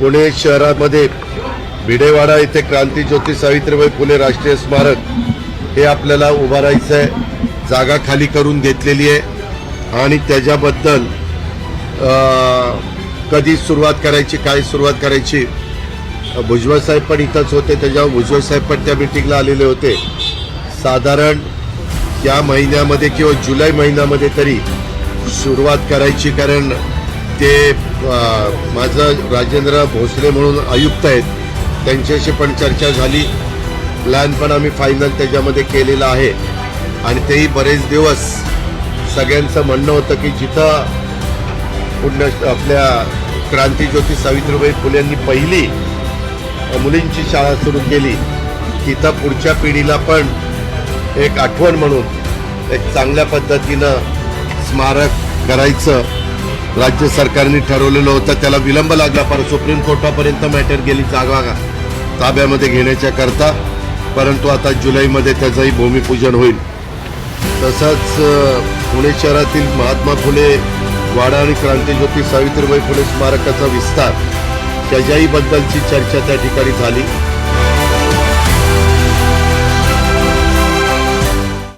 पुणे शहरामध्ये भिडेवाडा येथे क्रांतीज्योती सावित्रीबाई फुले राष्ट्रीय स्मारक हे आपल्याला उभारायचं आहे. जागा खाली करून घेतलेली आहे. आणि त्याच्याबद्दल कधी सुरुवात करायची काय सुरुवात करायची भुजबळ साहेब पण इथंच होते. त्याच्यावर भुजबळ साहेब पण त्या मिटिंगला आलेले होते. साधारण या महिन्यामध्ये किंवा जुलै महिन्यामध्ये तरी सुरुवात करायची कारण ते माझं राजेंद्र भोसले म्हणून आयुक्त आहेत त्यांच्याशी पण चर्चा झाली. प्लॅन पण आम्ही फायनल त्याच्यामध्ये केलेला आहे. आणि तेही बरेच दिवस सगळ्यांचं म्हणणं होतं की जिथं पुण्य आपल्या क्रांतीज्योती सावित्रीबाई फुले यांनी पहिली मुलींची शाळा सुरू केली तिथं पुढच्या पिढीला पण एक आठवण म्हणून एक चांगल्या पद्धतीनं स्मारक करायचं. राज्य सरकारने ठरवलेलं होतं त्याला विलंब लागला. पर सुप्रीम कोर्टापर्यंत मॅटर गेली जागा. ताब्यामध्ये घेण्याच्या करता परंतु आता जुलैमध्ये त्याचंही भूमिपूजन होईल. तसंच पुणे शहरातील महात्मा फुले वाडा आणि क्रांतीज्योती सावित्रीबाई फुले स्मारकाचा विस्तार त्याच्याही बद्दलची चर्चा त्या ठिकाणी झाली.